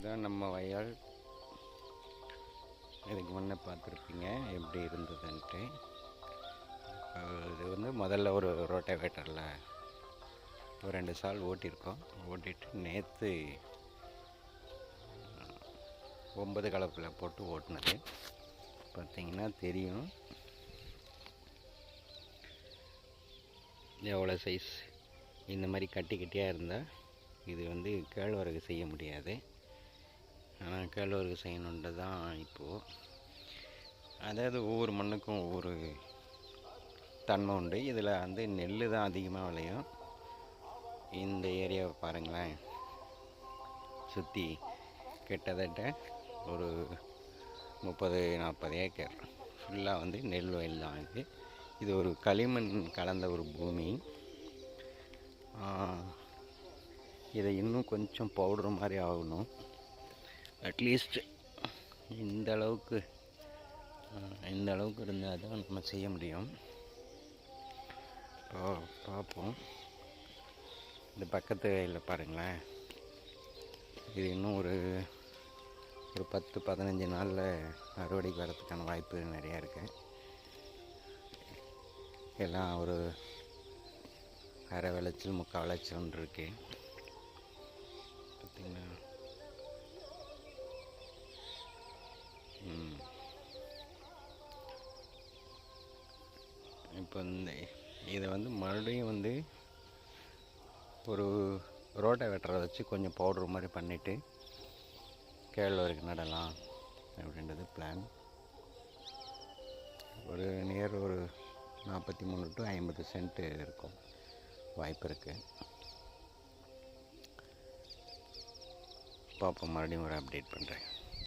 இதுதான் நம்ம வயல். இதுக்கு முன்னே பார்த்துருப்பீங்க எப்படி இருந்ததுன்ட்டு. இது வந்து முதல்ல ஒரு ரோட்டவேட்டரில் ஒரு ரெண்டு சால் ஓட்டியிருக்கோம். ஓட்டிட்டு நேற்று ஒன்பது கலப்பில் போட்டு ஓட்டினது. பார்த்தீங்கன்னா தெரியும். எவ்வளோ சைஸ் இந்த மாதிரி கட்டி கட்டியாக இருந்தால் இது வந்து கேழ்வரகு செய்ய முடியாது. ஆனால் கேழ்வரகு செய்யணுன்றது தான் இப்போது அதாவது ஒவ்வொரு மண்ணுக்கும் ஒவ்வொரு தன்மை உண்டு. இதில் வந்து நெல் தான் அதிகமாக விளையும். இந்த ஏரியாவை பாருங்களேன். சுற்றி கிட்டத்தட்ட ஒரு முப்பது நாற்பது ஏக்கர். ஃபுல்லாக வந்து நெல் வயல் தான் இது. இது ஒரு களிமண் கலந்த ஒரு பூமி. இதை இன்னும் கொஞ்சம் பவுடர் மாதிரி ஆகணும். அட்லீஸ்ட் இந்த அளவுக்கு இந்த அளவுக்கு இருந்தால் தான் நம்ம செய்ய முடியும். இப்போ பார்ப்போம் இந்த பக்கத்து வயலில் பாருங்களேன். இது இன்னும் ஒரு ஒரு பத்து பதினஞ்சு நாளில் அறுவடைக்கு வரதுக்கான வாய்ப்பு நிறையா இருக்கு. எல்லாம் ஒரு அரை விளைச்சல் முக்கால் விளைச்சல் இருக்குது இப்போ இந்த இதை வந்து மறுபடியும் வந்து ஒரு ரோட்டை வெட்டுறதை வச்சு கொஞ்சம் பவுடர் மாதிரி பண்ணிவிட்டு கேழ்வரைக்கு நடலாம் அப்படின்றது பிளான் ஒரு நியர் ஒரு நாற்பத்தி மூணு டு ஐம்பது சென்ட்டு இருக்கும். வாய்ப்பு இருக்குது பார்ப்போம் மறுபடியும் ஒரு அப்டேட் பண்ணுறேன்